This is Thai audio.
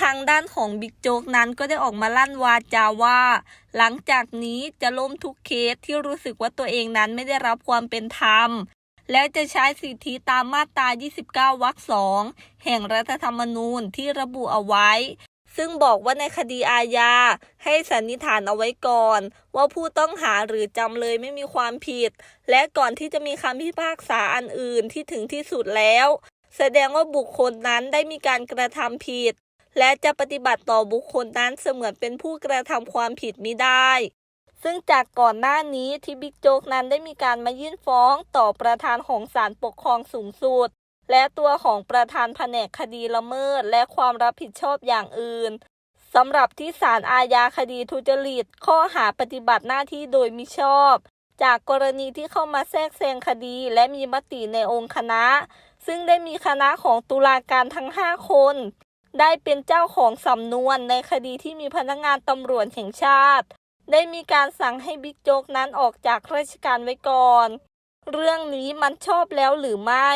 ทางด้านของบิ๊กโจ๊กนั้นก็ได้ออกมาลั่นวาจาว่า หลังจากนี้จะล้มทุกเคสที่รู้สึกว่าตัวเองนั้นไม่ได้รับความเป็นธรรม และจะใช้สิทธิตามมาตรา 29 วรรคสองแห่งรัฐธรรมนูญที่ระบุเอาไว้ ซึ่งบอกว่าในคดีอาญา ให้สันนิษฐานเอาไว้ก่อน ว่าผู้ต้องหาหรือจำเลยไม่มีความผิด และก่อนที่จะมีคำพิพากษาอันอื่นที่ถึงที่สุดแล้วแสดงว่าบุคคลนั้นได้มีการกระทำผิด และจะปฏิบัติต่อบุคคลนั้นเสมือนเป็นผู้กระทำความผิดมิได้ ซึ่งจากก่อนหน้านี้ที่บิ๊กโจ๊กนั้นได้มีการมายื่นฟ้องต่อประธานของศาลปกครองสูงสุด และตัวของประธานแผนกคดีละเมิด และความรับผิดชอบอย่างอื่นสำหรับที่ศาลอาญาคดีทุจริต ข้อหาปฏิบัติหน้าที่โดยมิชอบ จากกรณีที่เข้ามาแทรกแซงคดี และมีมติในองค์คณะ ซึ่งได้มีคณะของตุลาการทั้ง 5 คน ได้เป็นเจ้าของสำนวนในคดีที่มีพนักงานตำรวจแห่งชาติ ได้มีการสั่งให้บิ๊กโจ๊กนั้นออกจากราชการไว้ก่อน เรื่องนี้มันชอบแล้วหรือไม่